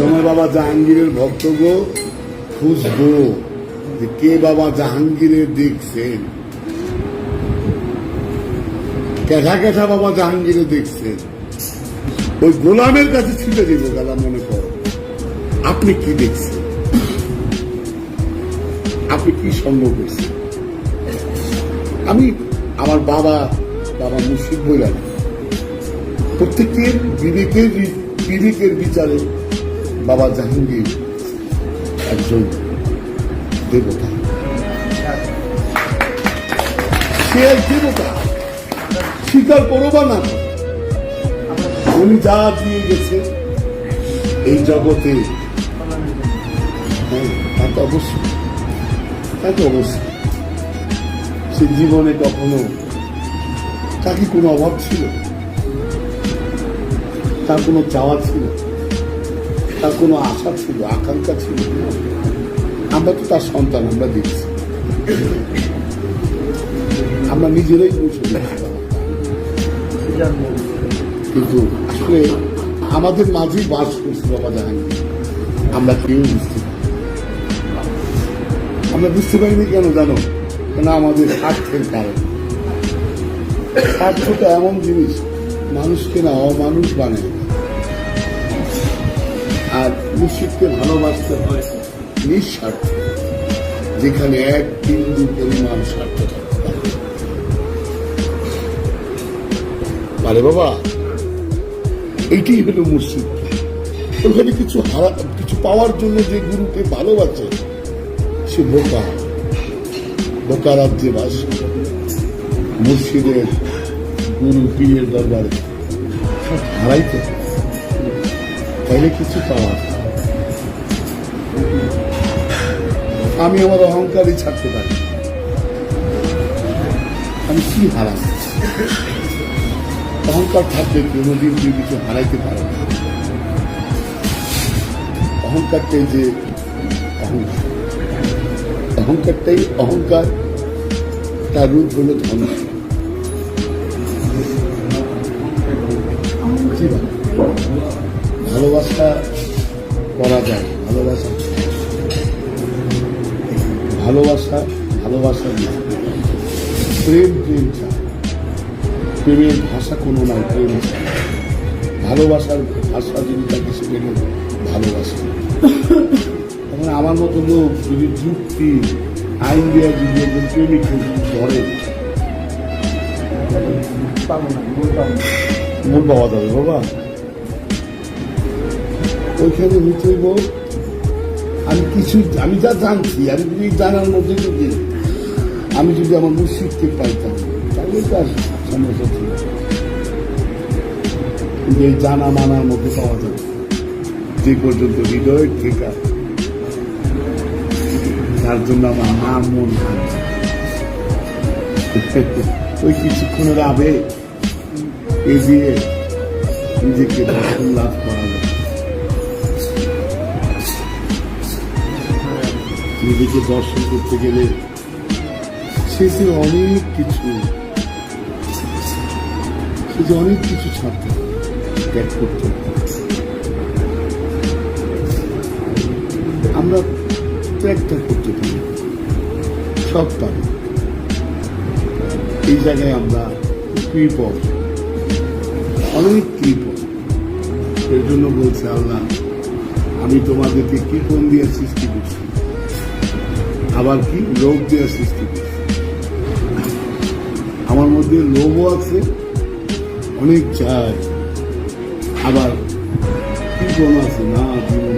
একসময় বাবা জাহাঙ্গীরের ভক্তগো খুঁজবো যে কে বাবা জাহাঙ্গীরের দেখছেন। কেঠা কেঠা বাবা জাহাঙ্গীরে দেখছেন। ওই গোলামের কাছে ছুটে দিব দাদা, মনে কর। আপনি কি দেখছেন? আপনি কি সঙ্গ করছেন? আমি আমার বাবা বাবা মুর্শিদ বইলাম। প্রত্যেকের বিবেকের বিবেকের বিচারে বাবা জাহাঙ্গীর একজন দেবতা। সে এক দেবতা। স্বীকার করো বা না উনি যা দিয়ে গেছে এই জগতে হ্যাঁ, তা তো অবশ্যই তা তো অবশ্যই। সে জীবনে কখনো তাকে কোনো অভাব ছিল? তার কোনো চাওয়া ছিল? তার কোনো আশা ছিল, আকাঙ্ক্ষা ছিল আমরা তো তার সন্তান, আমরা দেখছি। আমরা নিজেরাই বসে। কিন্তু আসলে আমাদের মাঝেই বাস করছে বাবা জাহাঙ্গীর। আমরা কেউ বুঝতে আমরা বুঝতে পারিনি কেন জানো? কেন আমাদের স্বার্থের কারণ। স্বার্থটা এমন জিনিস, মানুষকে না অমানুষ বানায়। মুর্শিদকে ভালোবাসতে হয় নিঃস্বার্থ, যেখানে এক বিন্দু পরিমাণ স্বার্থ আরে বাবা এইটাই হলো মুর্শিদ ওখানে কিছু হারা কিছু পাওয়ার জন্য যে গুরুকে ভালোবাসে, সে বোকা। বোকা রাজ্যে বাস মুর্শিদের গুরু পীরের দরবারে হারাইতে তাইলে কিছু পাওয়া আমি আমার অহংকারই ছাড়তে পারি। আমি কি হারাই অহংকার থাকলে কোনোদিন কেউ কিছু হারাইতে পারে না। অহংকারটাই যে অহংকার। অহংকারটাই অহংকার, তার রূপ হলো বলে? ভালোবাসা করা যায়, ভালোবাসা ভালোবাসা ভালোবাসা প্রেম প্রেম চায় প্রেমের ভাষা কোনো নাই প্রেম ভালোবাসার ভাষা যদি তাকে হলো ভালোবাসা। তখন আমার মতো লোক যদি যুক্তি আইন দেওয়া যদি একজন প্রেমিক ধরে মূল পাওয়া যাবে বাবা। ওইখানে হচ্ছে গো আমি কিছু, আমি যা জানছি, আমি যদি জানার মধ্যে যদি আমি যদি আমার মুর্শিদকে পাইতাম তাহলে তো আর সমস্যা ছিল এই জানা মানার মধ্যে পাওয়া যাবে যে পর্যন্ত হৃদয়ের আছে তার জন্য আমার নাম মন। ওই কিছুক্ষণের আবেগ এগিয়ে নিজেকে দর্শন লাভ করা যায়। নিজেকে দর্শন করতে গেলে শেষে অনেক কিছু, শেষে অনেক কিছু ছাড়তে ত্যাগ করতে। আমরা ত্যাগটা করতে পারি সব পারি। এই জায়গায় আমরা কৃপক অনেক কৃপক এর জন্য বলছে আল্লাহ, আমি তোমাদেরকে কৃপণ দিয়ে সৃষ্টি করছি। আবার কি? লোভ দেওয়ার সৃষ্টি করছে। আমার মধ্যে লোভও আছে, অনেক চাই আবার কৃপণ আছে না, জীবন